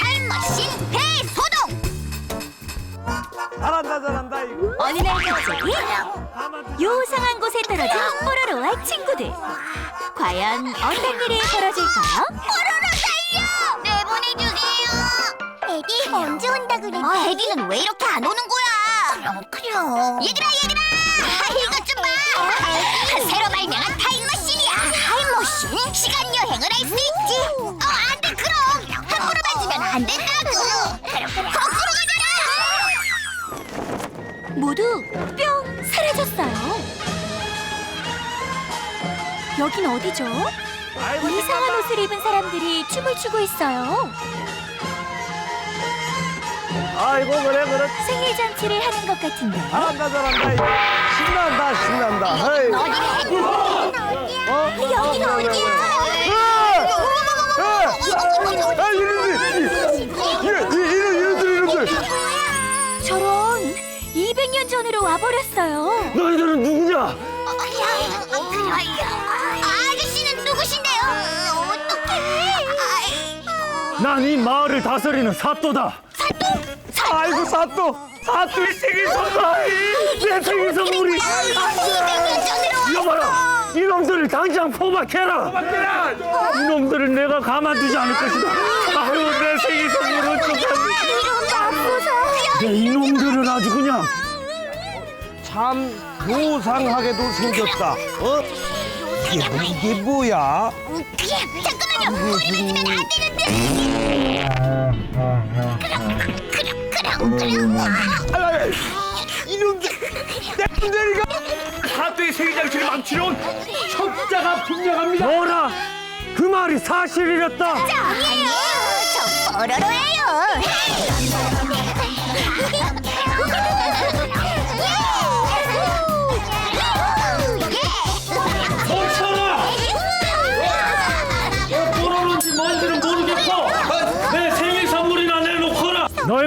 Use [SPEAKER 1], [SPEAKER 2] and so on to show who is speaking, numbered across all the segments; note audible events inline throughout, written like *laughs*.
[SPEAKER 1] 타임머신 대소동
[SPEAKER 2] 잘한다 잘한다 이거
[SPEAKER 3] 어느 날 갑자기 요상한 곳에 떨어진 뽀로로와 친구들. 과연 어떤 일이 벌어질까요?
[SPEAKER 1] 뽀로로 살려 내보내주세요 에디 언제 온다 그랬지? 아 에디는 왜 이렇게 안 오는 거야? 그럼 그럼 얘들아 얘들아 이것 좀 봐 새로 발명한 타임
[SPEAKER 3] 어디죠?
[SPEAKER 2] 아이고
[SPEAKER 3] 이상한 옷을 입은 사람들이 춤을 추고 있어요.
[SPEAKER 2] 아이고 그래 그래
[SPEAKER 3] 생일 잔치를 하는 것 같은데.
[SPEAKER 2] 잘한다 잘한다 신난다 신난다 헤이 어?
[SPEAKER 1] 여긴 어디야?
[SPEAKER 2] 아 이놈들 이놈 이놈들 이놈들
[SPEAKER 3] 저런 200년 전으로 와버렸어요.
[SPEAKER 2] 난 이 마을을 다스리는 사또다 아이고 사또 사또의 생일 선물 내 생일 선물이
[SPEAKER 1] 200년 전으로
[SPEAKER 2] 여봐라 이놈들을 당장 포박해라 이놈들을 내가 가만두지 않을 것이다 아유 내 생일 선물 어떡하지 내 이놈들을 아주 그냥 참 요상하게도 생겼다 어? 이게, 뭐- 이게 뭐야?
[SPEAKER 1] 잠깐만요. 머리 만 지면 안 되는데.
[SPEAKER 2] 이놈들 내 놈들이가 사또의 생일 장치를 망치러 온 첩자가 분명합니다 뭐라? 그 말이 사실이랬다
[SPEAKER 1] 아니에요. 저 뽀로로예요.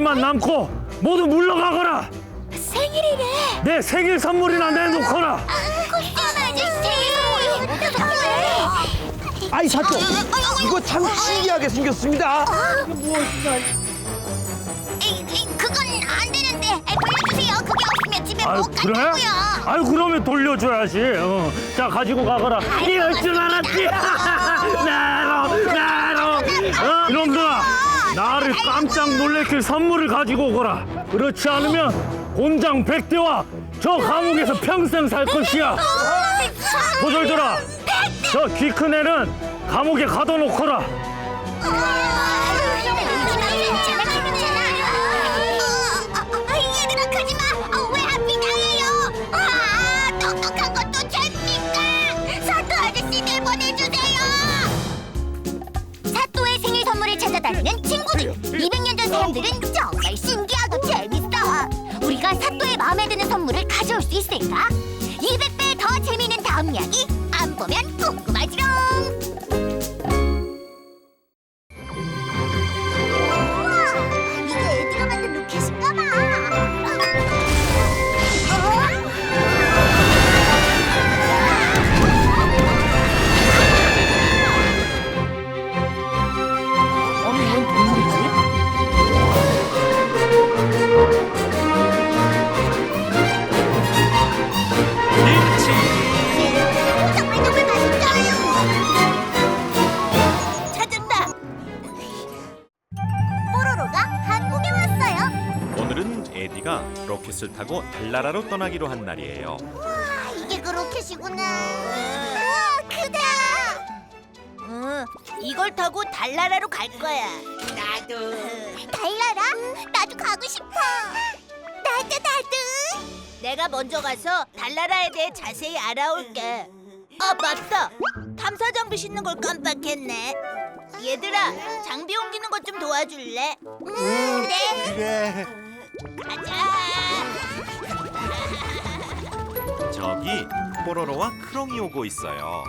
[SPEAKER 2] 너희만 남고 모두 물러가거라
[SPEAKER 3] 생일이래.
[SPEAKER 2] 내 생일 선물이나 내놓거라 아이 사또 이거 참 신기하게 생겼습니다
[SPEAKER 1] 그건 안 되는데. 에이, 돌려주세요. 그게 없으면 집에
[SPEAKER 2] 아유
[SPEAKER 1] 못
[SPEAKER 2] 그래?
[SPEAKER 1] 간다고요.
[SPEAKER 2] 아유 그러면 돌려줘야지 어. 자 가지고 가거라 이럴 줄 알았지 *laughs* 나로 나로 어? 이놈들아 나를 깜짝 놀래킬 선물을 가지고 오거라. 그렇지 않으면 곤장 백대와 저 감옥에서 평생 살 것이야. 보절들아 저 키 큰 애는 감옥에 가둬놓거라
[SPEAKER 4] 로켓을 타고 달나라로 떠나기로 한 날이에요.
[SPEAKER 1] 아, 이게 그 로켓이구나. 우와, 크다. 응, 이걸 타고 달나라로 갈 거야. 나도. *laughs* 달나라? 나도 가고 싶어. 나도 나도. 내가 먼저 가서 달나라에 대해 자세히 알아올게. 아 맞다. 탐사 장비 싣는 걸 깜빡했네. 얘들아, 장비 옮기는 것 좀 도와줄래? 응, 그래.
[SPEAKER 2] 그래
[SPEAKER 1] 가자.
[SPEAKER 4] 저기 뽀로로와 크롱이 오고 있어요.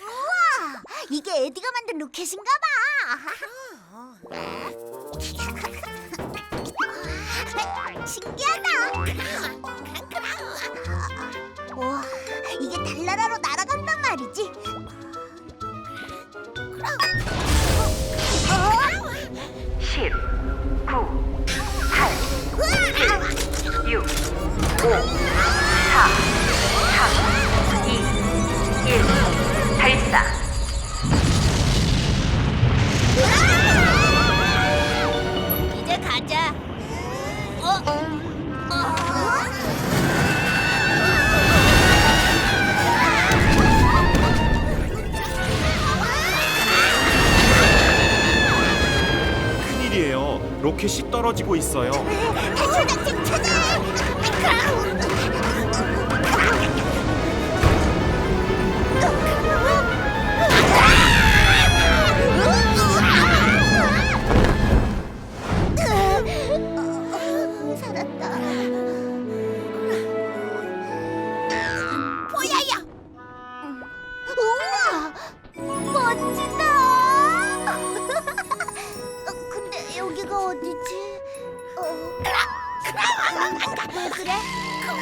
[SPEAKER 1] 우와, 이게 에디가 만든 로켓인가 봐. *laughs* 신기하다.
[SPEAKER 3] 시작됐다.
[SPEAKER 1] 이제 가자. 어?
[SPEAKER 4] 큰일이에요. 로켓이 떨어지고 있어요.
[SPEAKER 1] 탈출 장치 찾아!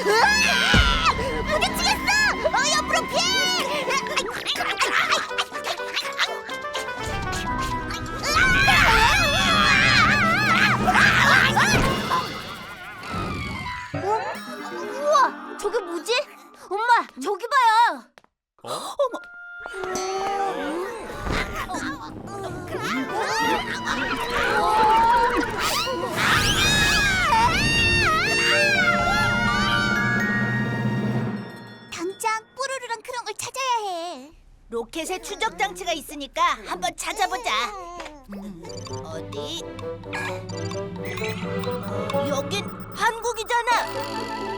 [SPEAKER 1] 으 *laughs* 로켓에 추적 장치가 있으니까 한번 찾아보자. 어디? 여긴 한국이잖아.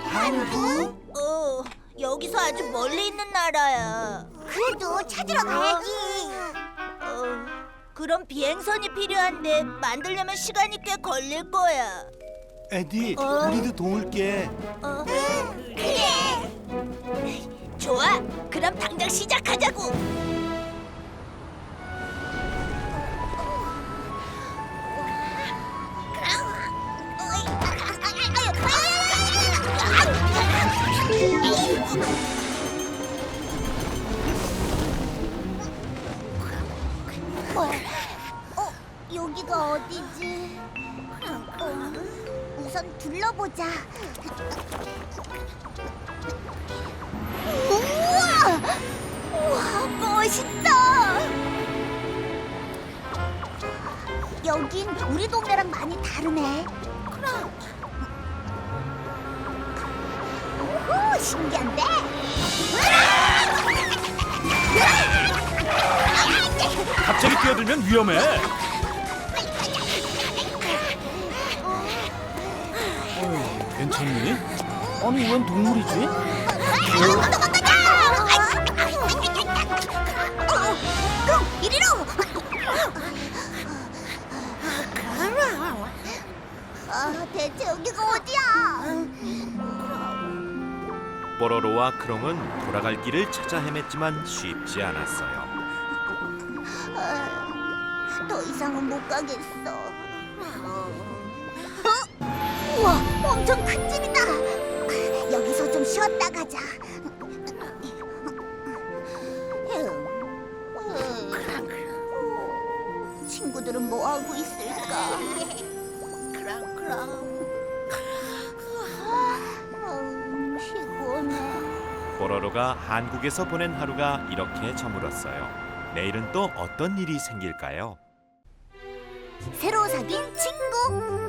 [SPEAKER 1] 한국? 어, 여기서 아주 멀리 있는 나라야. 그래도 찾으러 가야지. 어, 그럼 비행선이 필요한데 만들려면 시간이 꽤 걸릴 거야.
[SPEAKER 5] 에디,
[SPEAKER 1] 어?
[SPEAKER 5] 우리도 도울게.
[SPEAKER 1] 어? 그래. 좋아. 그럼 당장 시작하자고. 여기가 어디지? 어, 우선 둘러보자. 우와! 우와, 멋있다! 여긴 우리 동네랑 많이 다르네. 그럼. 오, 신기한데?
[SPEAKER 4] 갑자기 뛰어들면 위험해.
[SPEAKER 2] 괜찮니? 아니 웬 동물이지?
[SPEAKER 1] 그럼 이리로! 아, 대체 여기가 어디야?
[SPEAKER 4] 뽀로로와 크롱은 돌아갈 길을 찾아 헤맸지만 쉽지 않았어요.
[SPEAKER 1] 아, 더 이상은 못 가겠어. 어? 우와, 엄청 큰 집이다. 여기서 좀 쉬었다 가자. 친구들은 뭐 하고 있을까? 그럼 그럼. 음, 피곤해.
[SPEAKER 4] 뽀로로가 한국에서 보낸 하루가 이렇게 저물었어요. 내일은 또 어떤 일이 생길까요?
[SPEAKER 1] 새로 사귄 친구.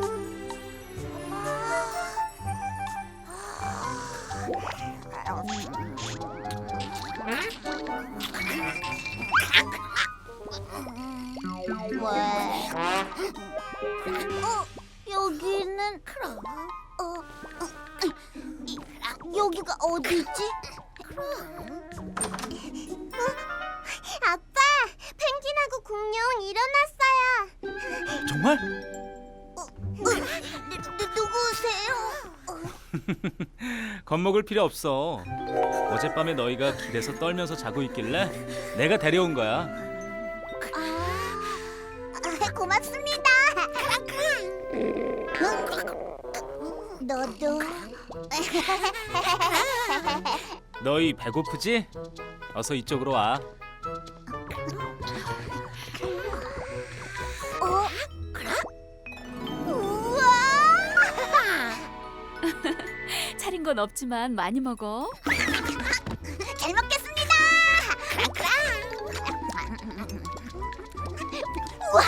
[SPEAKER 1] 여기가 어디지? 어? 아빠, 펭귄하고 공룡 일어났어요.
[SPEAKER 2] 정말?
[SPEAKER 1] 누, 누, 누구세요? *laughs*
[SPEAKER 6] 겁먹을 필요 없어. 어젯밤에 너희가 길에서 떨면서 자고 있길래 내가 데려온 거야. *laughs* 너희 배고프지? 어서 이쪽으로 와.
[SPEAKER 1] 어? 우와! *laughs*
[SPEAKER 3] 차린 건 없지만 많이 먹어.
[SPEAKER 1] 잘 먹겠습니다. 크랑크랑. *laughs*
[SPEAKER 6] 우와,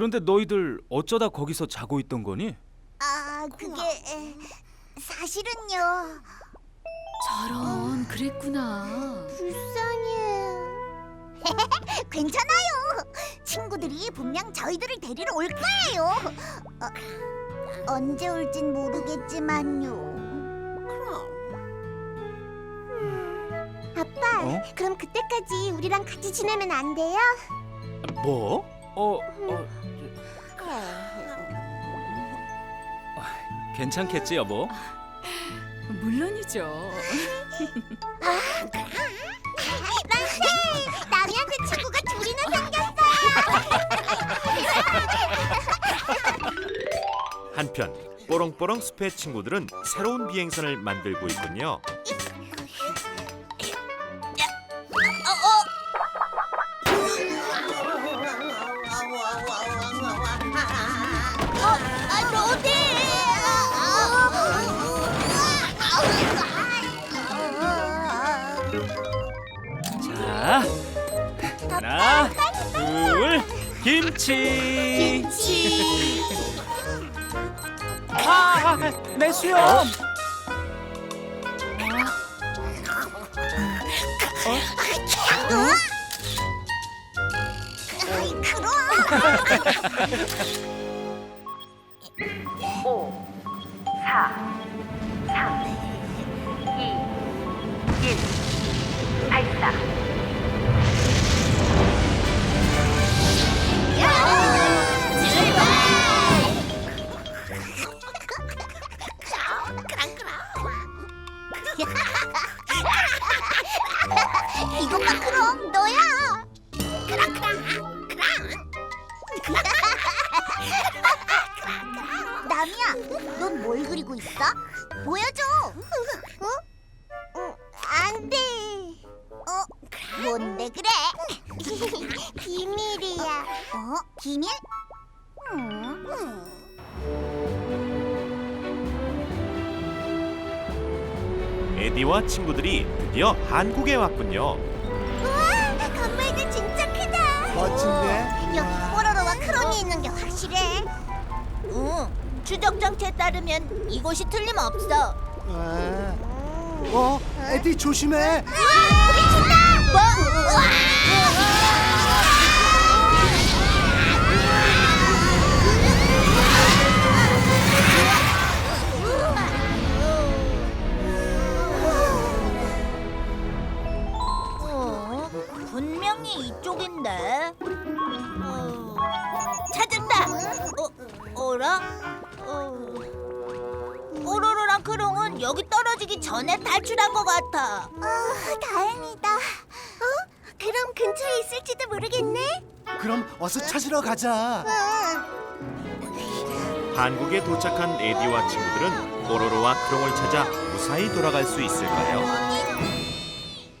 [SPEAKER 6] 그런데 너희들 어쩌다 거기서 자고 있던 거니?
[SPEAKER 1] 아, 그게 에, 사실은요.
[SPEAKER 3] 저런 그랬구나.
[SPEAKER 1] 불쌍해. *laughs* 괜찮아요. 친구들이 분명 저희들을 데리러 올 거예요. 어, 언제 올진 모르겠지만요. 아빠,
[SPEAKER 6] 어?
[SPEAKER 1] 그럼 그때까지 우리랑 같이 지내면 안 돼요?
[SPEAKER 6] 뭐? 어, 어 괜찮겠지 여보?
[SPEAKER 3] 물론이죠.
[SPEAKER 1] 남이한테 친구가 둘이나 생겼어요.
[SPEAKER 4] 한편 뽀롱뽀롱 숲의 친구들은 새로운 비행선을 만들고 있군요.
[SPEAKER 6] 김치.
[SPEAKER 1] 김치. *laughs*
[SPEAKER 6] 아, 내 수염.
[SPEAKER 1] 아이, 그럼. 이것 그래? *laughs* 비밀이야. 어, 비밀? 음.
[SPEAKER 4] 에디와 친구들이 드디어 한국에 왔군요.
[SPEAKER 1] 우와, 건물도 진짜 크다.
[SPEAKER 5] 멋진데?
[SPEAKER 1] 여기 뽀로로와 크론이 있는 게 확실해. 응. 추적 장치에 따르면 이곳이 틀림없어.
[SPEAKER 5] 아. 어, 에디 조심해.
[SPEAKER 1] 뭐? 우 와! 어, 분명히 이쪽인데. 어, 찾았다. 어, 어라? 어, 뽀로로랑 크롱은 여기 떨어지기 전에 탈출한 것 같아. 아, 다행이다. 어? 그럼 근처에 있을지도 모르겠네.
[SPEAKER 5] 그럼 어서 찾으러 가자.
[SPEAKER 4] 한국에 도착한 에디와 친구들은 뽀로로와 크롱을 찾아 무사히 돌아갈 수 있을까요?